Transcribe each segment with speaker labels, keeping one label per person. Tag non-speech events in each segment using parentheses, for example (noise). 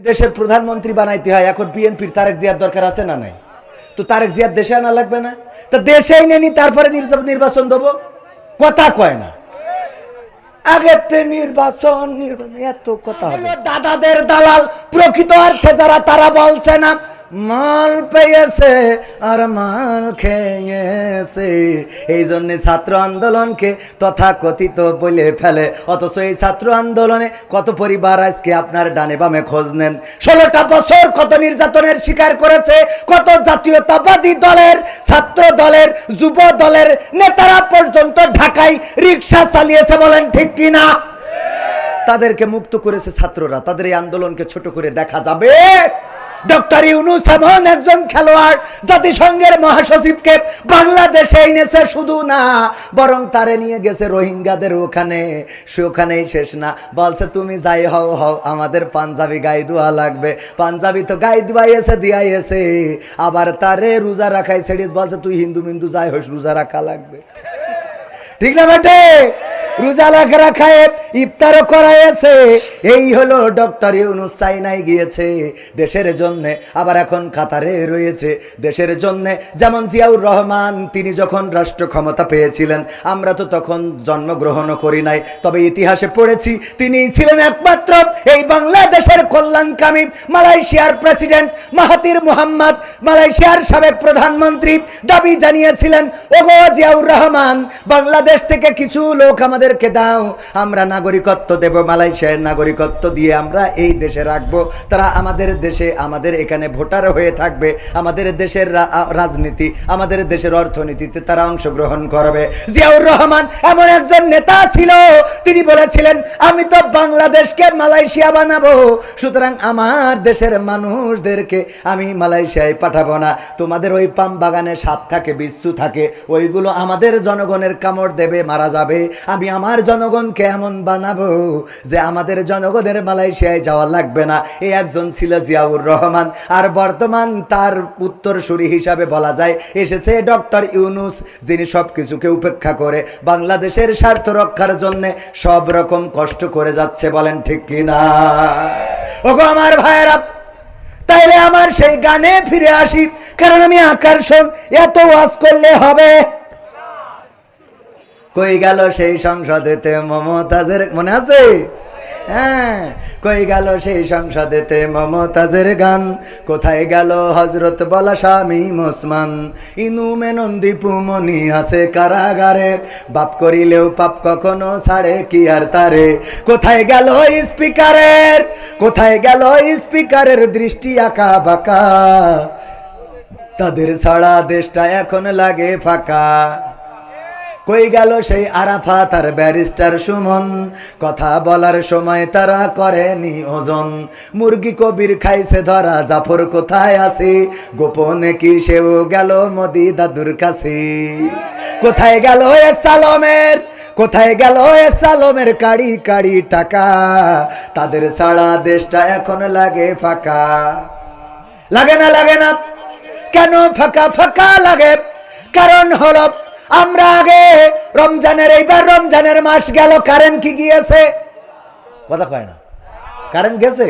Speaker 1: দেশের প্রধানমন্ত্রী বানাইতে হয়, এখন বিএনপির তারেক জিয়ার দরকার আছে না নাই? তো তারেক জিয়ার দেশে আনা লাগবে না? তো দেশেই নেনি তারপরে নির্বাচন দেবো? কথা কয় না। নির্বাচন এত কথা দাদাদের দালাল, প্রকৃত অর্থে যারা, তারা বলছে না। মাল পেয়েছে আর মাল খেয়েছে। এই জন্য ছাত্র আন্দোলনকে তথা কথিত বলে ফেলে। অথচ এই ছাত্র আন্দোলনে কত পরিবার আজকে আপনার ডানে বামে খোঁজ নেন? ষোলোটা বছর কত নির্যাতনের শিকার করেছে, কত জাতীয়তাবাদী দলের, ছাত্র দলের, যুব দলের নেতারা পর্যন্ত ঢাকায় রিক্সা চালিয়েছে বলেন ঠিক কিনা? তাদেরকে মুক্ত করেছে ছাত্ররা। তাদের এই আন্দোলনকে ছোট করে দেখা যাবে। ডক্টর ইউনুস এমন একজন খেলোয়াড় জাতিসংঘের মহাসচিবকে বাংলাদেশে এনেছে শুধু না, বরং তারে নিয়ে গেছে রোহিঙ্গাদের ওখানে। ওখানেই শেষ না। বলছে, তুমি যাই হও হও, আমাদের পাঞ্জাবি গাই দোয়া লাগবে। পাঞ্জাবি তো গাই দুয়াইয়েছে। দিয়াইয়েছে আবার তারে রোজা রাখাই ছেড়ে বলছে, তুই হিন্দু মিন্দু যাই হোস, রোজা রাখা লাগবে। ঠিক না বেটে? রোজা রাখা রাখায় ইফতারও করাইছে এই হলো ডক্টর ইউনুস চাইনাই গিয়েছে। দেশের জন্য আবার এখন কাতারে রয়েছে। দেশের জন্য যেমন জিয়াউর রহমান, তিনি যখন রাষ্ট্র ক্ষমতা পেয়েছিলেন, আমরা তো তখন জন্মগ্রহণও করি নাই, তবে ইতিহাসে পড়েছি, তিনি ছিলেন একমাত্র এই বাংলাদেশের কল্যাণকামী মালয়েশিয়ার প্রেসিডেন্ট মাহাতির মোহাম্মদ। মালয়েশিয়ার সাবেক প্রধানমন্ত্রী দাবি জানিয়েছিলেন, ওগো জিয়াউর রহমান, বাংলাদেশ থেকে কিছু লোক আমাদেরকে দাও। আমরা নাগরিকত্ব দেব, মালয়েশিয়ার নাগরিকত্ব দিয়ে আমরা এই দেশে রাখব। তারা আমাদের দেশে, আমাদের এখানে ভোটার হয়ে থাকবে। আমাদের দেশের রাজনীতি, আমাদের দেশের অর্থনীতিতে তারা অংশগ্রহণ করবে। জিয়াউর রহমান এমন একজন নেতা ছিল, তিনি বলেছিলেন, আমি তো বাংলাদেশকে মালয়েশিয়া বানাবো। সুতরাং আমার দেশের মানুষদেরকে আমি মালয়েশিয়ায় পাঠাবো না। তোমাদের ওই পাম বাগানে সাপ থাকে, বিচ্ছু থাকে। ওইগুলো আমাদের জনগণের কামড় দেবে, মারা যাবে। আমি আমার জনগণকে এমন বানাবো? যে আমাদের জনগণের মালয়েশিয়ায় যাওয়া লাগবে না। এই একজন ছিল জিয়াউর রহমান। আর বর্তমান তার উত্তরসূরি হিসাবে বলা যায়, এসেছে ডক্টর ইউনুস, যিনি সব কিছুকে উপেক্ষা করে বাংলাদেশের স্বার্থ রক্ষার জন্যে সব রকম কষ্ট করে যাচ্ছে, বলেন ঠিক কিনা? ওগো আমার ভাইয়েরা, তাইলে আমার সেই গানে ফিরে আসি, কারণ আমি আকর্ষণ এত ওয়াজ করলে হবে। কই গেল সেই সংসদেতে মমতাজের মনে আছে? হ্যাঁ কই গেল সেই সংসদেতে মমতাজের গান। কোথায় গেল হজরত বলা স্বামী মুসমান? ইনু মেনন্দি পুমনি আছে কারাগারে। বাপ করিলেও পাপ কখনো ছাড়ে, কি আর তারে? কোথায় গেল স্পিকারের কোথায় গেল স্পিকারের দৃষ্টি আঁকা বাঁকা? তাদের ছাড়া দেশটা এখন লাগে ফাঁকা। কই গেল সেই আরাফাত আর ব্যারিস্টার সুমন? কথা বলার সময় তারা করেনি ওজন। মুরগি কবির খাইছে ধরা, জাফর কোথায় আছে? গোপনে কি সেও গেল মোদি দাদুর কাছে? কোথায় গেল এ সালমের? কোথায় গেল এ সালমের কাড়ি কাড়ি টাকা? তাদের সারা দেশটা এখন লাগে ফাঁকা। লাগে না লাগে না। কেন ফাঁকা ফাঁকা লাগে? কারণ হলো আমরা আগে রমজানের, এইবার রমজানের মাস গেল কারেন্ট কি গিয়েছে? কথা কয় না। কারেন্ট গেছে?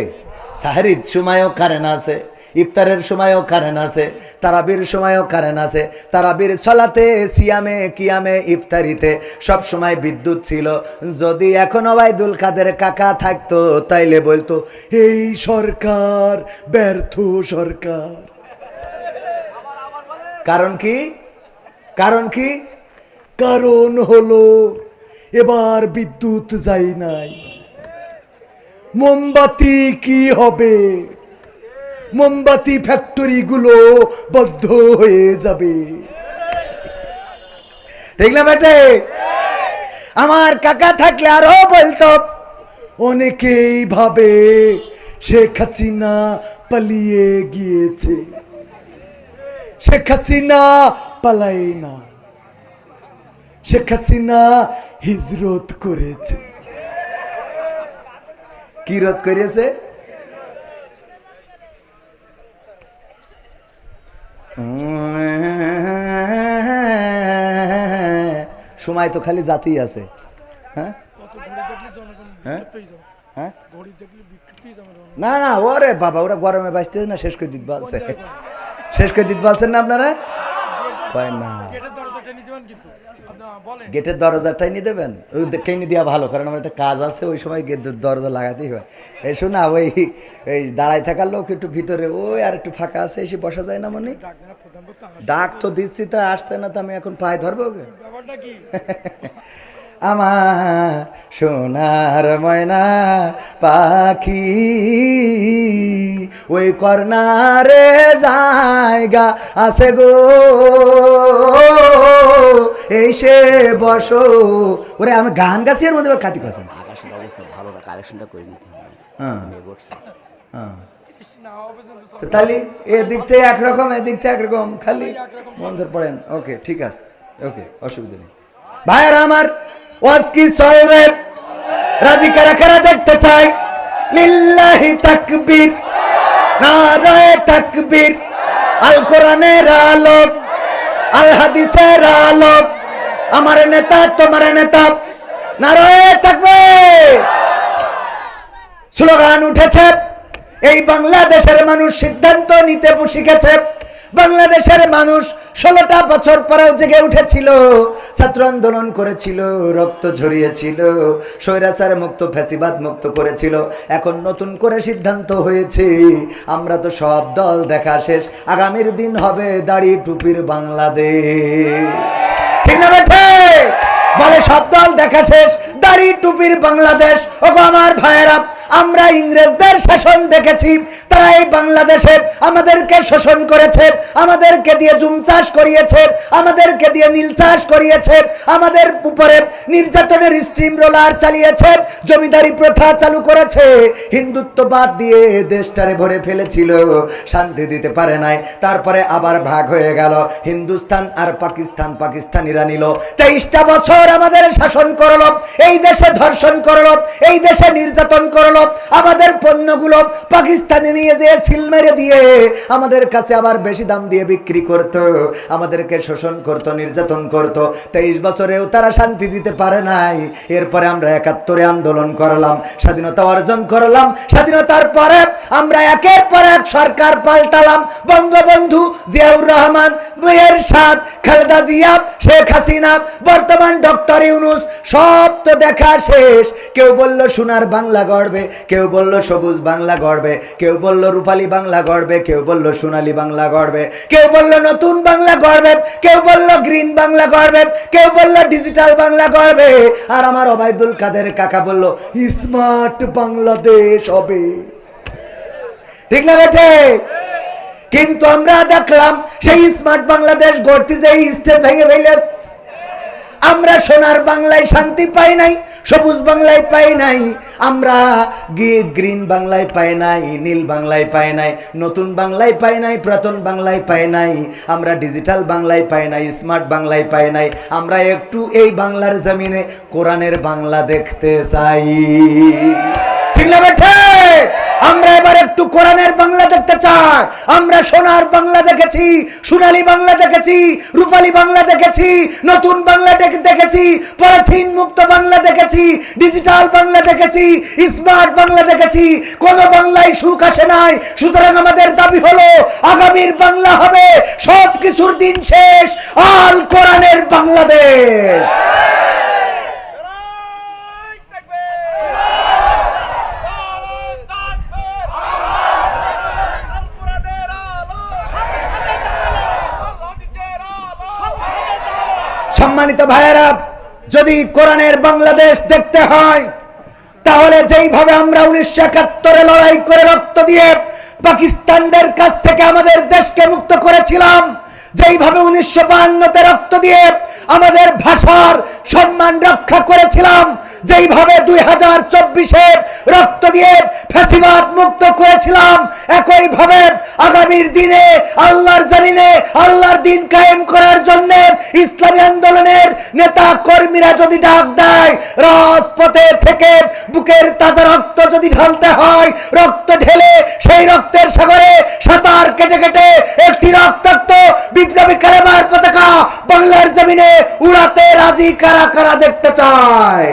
Speaker 1: সাহারির সময়ও কারেন্ট আছে, ইফতারের সময়ও কারেন্ট আছে, তারাবির সময়ও কারেন্ট আছে, তারাবির ছলাতে সিয়ামে, কিয়ামে, ইফতারিতে সব সময় বিদ্যুৎ ছিল। যদি এখন ওবায়দুল কাদের কাকা থাকতো, তাইলে বলতো, এই সরকার, ব্যর্থ সরকার। কারণ কি? কারণ কি? কারণ হলো, এবার বিদ্যুৎ যাই নাই। মোমবাতি কি হবে? মোমবাতি ফ্যাক্টরি গুলো বদ্ধ হয়ে যাবে। ঠিক না বেটে? আমার কাকা থাকলে আরও বলতো, অনেকেই ভাবে শেখ হাসিনা পালিয়ে গিয়েছে। শেখ হাসিনা পালাই না। শেখ হাসিনা হিজরত করেছে। কি করেছে সময় তো খালি জাতি আছে। হ্যাঁ? হ্যাঁ? হ্যাঁ? না না, ওরে বাবা, ওরা গরমে বাঁচতে না, শেষ করে দিতে বলছে। শেষ করে দিতে বলছেন না আপনারা? কয় না।
Speaker 2: গেটের দরজা টেনে দেবেন
Speaker 1: নিয়ে দেবেন? ওই টেনে দেওয়া ভালো কারণ আমার একটা কাজ আছে ওই সময় গেটের দরজা লাগাতেই হয়। এই শোনা ওই এই দাঁড়ায় থাকার লোক একটু ভিতরে ওই আর একটু ফাঁকা আছে এসে বসা যায় না মনে? ডাক তো দিচ্ছি তো আসছে না তো আমি এখন পায়ে ধরবো ওকে (laughs) আমার সোনার ময়না পাখি। ওই কর্নারে জায়গা আছে গো। এসে বসো। ওরে আমি গান গাছি এর মধ্যে কাটি
Speaker 3: আকাশের অবস্থা ভালো না কালেকশনটা করে নিতে হবে।
Speaker 1: হ্যাঁ। হ্যাঁ। তাহলে এদিক থেকে একরকম এদিক থেকে একরকম খালি মন্দির পড়েন। ওকে ঠিক আছে। ওকে অসুবিধা নেই। ভাইয়ের আমার ওয়াজ কি সয়রে রাজি কারা কারা দেখতে চাই লিল্লাহি তাকবীর, নারায়ে তাকবীর, আল কোরআনের আলো আল হাদিসের আলো আমার নেতা, তোমার নেতা, নারায়ে তাকবীর। স্লোগান উঠেছে, এই বাংলাদেশের মানুষ সিদ্ধান্ত নিতে শিখেছে বাংলাদেশের মানুষ ষোলোটা বছর পরেও জেগে উঠেছিল। ছাত্র আন্দোলন করেছিল, রক্ত ঝরিয়েছিল, স্বৈরাচার মুক্ত, ফ্যাসিবাদ মুক্ত করেছিল। এখন নতুন করে সিদ্ধান্ত হয়েছে, আমরা তো সব দল দেখা শেষ, আগামীর দিন হবে দাড়ি টুপির বাংলাদেশ। ঠিক বলে সব দল দেখা শেষ, দাড়ি টুপির বাংলাদেশ। ও আমার ভাইয়েরা আমরা ইংরেজদের শাসন দেখেছি, তারা এই বাংলাদেশে আমাদেরকে শোষণ করেছে, আমাদেরকে দিয়ে জুম চাষ করিয়েছে, আমাদেরকে দিয়ে নীল চাষ করিয়েছে, আমাদের উপরে নির্যাতনের স্ট্রিম রোলার চালিয়েছে, জমিদারি প্রথা চালু করেছে। হিন্দুত্ববাদ দিয়ে দেশটারে ভরে ফেলেছিল, শান্তি দিতে পারে নাই, তারপরে আবার ভাগ হয়ে গেল। হিন্দুস্তান আর পাকিস্তান পাকিস্তানিরা নিল। তেইশটা বছর আমাদের শাসন করল, এই দেশে ধর্ষণ করল, এই দেশে নির্যাতন করল আমাদের পণ্যগুলো পাকিস্তানে নিয়ে যেয়ে সিল মেরে দিয়ে আমাদের কাছে আবার বেশি দাম দিয়ে বিক্রি করত, আমাদেরকে শোষণ করত, নির্যাতন করত। তেইশ বছরেও তারা শান্তি দিতে পারে নাই। এরপরে আমরা একাত্তরে আন্দোলন করলাম, স্বাধীনতা অর্জন করলাম। স্বাধীনতার পরে আমরা একের পর এক সরকার পাল্টালাম। বঙ্গবন্ধু জিয়াউর রহমান মেয়ের সাদ, খালেদা জিয়া, শেখ হাসিনা, বর্তমান ডক্টর ইউনুস, সব তো দেখা শেষ। কেউ বলল, সোনার বাংলা গড়বে কেউ বলল সবুজ বাংলা গড়বে, কেউ বলল রূপালী বাংলা গড়বে, কেউ বলল সোনালী বাংলা গড়বে, কেউ বলল নতুন বাংলা গড়বে, কেউ বলল গ্রিন বাংলা গড়বে, কেউ বলল ডিজিটাল বাংলা গড়বে। আর আমার অবায়দুল কাদের কাকা বলল, স্মার্ট বাংলাদেশ হবে। ঠিক না বেঠে? কিন্তু আমরা দেখলাম সেই স্মার্ট বাংলাদেশ গড়তে যে স্টেজ ভেঙে ফেলেস আমরা সোনার বাংলায় শান্তি পাই নাই, সবুজ বাংলায় পাই নাই আমরা গ্রিন বাংলায় পাই নাই, নীল বাংলায় পাই নাই, নতুন বাংলায় পাই নাই, পুরাতন বাংলায় পাই নাই, আমরা ডিজিটাল বাংলায় পাই নাই, স্মার্ট বাংলায় পাই নাই, আমরা একটু এই বাংলার জমিনে কোরআনের বাংলা দেখতে চাই। ঠিক না আমরা এবার একটু কোরআনের বাংলা দেখতে চাই। আমরা সোনার বাংলা দেখেছি, সোনালি বাংলা দেখেছি, রূপালী বাংলা দেখেছি, নতুন বাংলা দেখ- দেখেছি, পলিথিন মুক্ত বাংলা দেখেছি, ডিজিটাল বাংলা দেখেছি, স্মার্ট বাংলা দেখেছি। কোন বাংলায় সুখ আসে নাই। সুতরাং আমাদের দাবি হলো, আগামীর বাংলা হবে সব কিছুর দিন শেষ, আল কোরআনের বাংলাদেশ। সম্মানিত ভাইয়েরা, যদি কোরআনের বাংলাদেশ দেখতে হয়, তাহলে যেইভাবে আমরা উনিশশো একাত্তরে লড়াই করে রক্ত দিয়ে পাকিস্তানদের কাছ থেকে আমাদের দেশকে মুক্ত করেছিলাম, যেইভাবে উনিশশো বাহান্নতে রক্ত দিয়ে আমাদের ভাষার সম্মান রক্ষা করেছিলাম, যেইভাবে দুই হাজার চব্বিশে রক্ত দিয়ে ফ্যাসিবাদ মুক্ত করেছিলাম, একইভাবে আগামীর দিনে আল্লাহর জমিনে আল্লাহর দিন কায়েম করার জন্য ইসলামী আন্দোলনের নেতা কর্মীরা যদি ডাক দেয়, রাজপথে থেকে বুকের তাজা রক্ত যদি ঢালতে হয়, রক্ত ঢেলে সেই রক্তের সাগরে সাঁতার কেটে কেটে একটি রক্তাক্ত বিপ্লবী কালেমার জমিনে উড়াতে রাজি কারা কারা দেখতে চায়?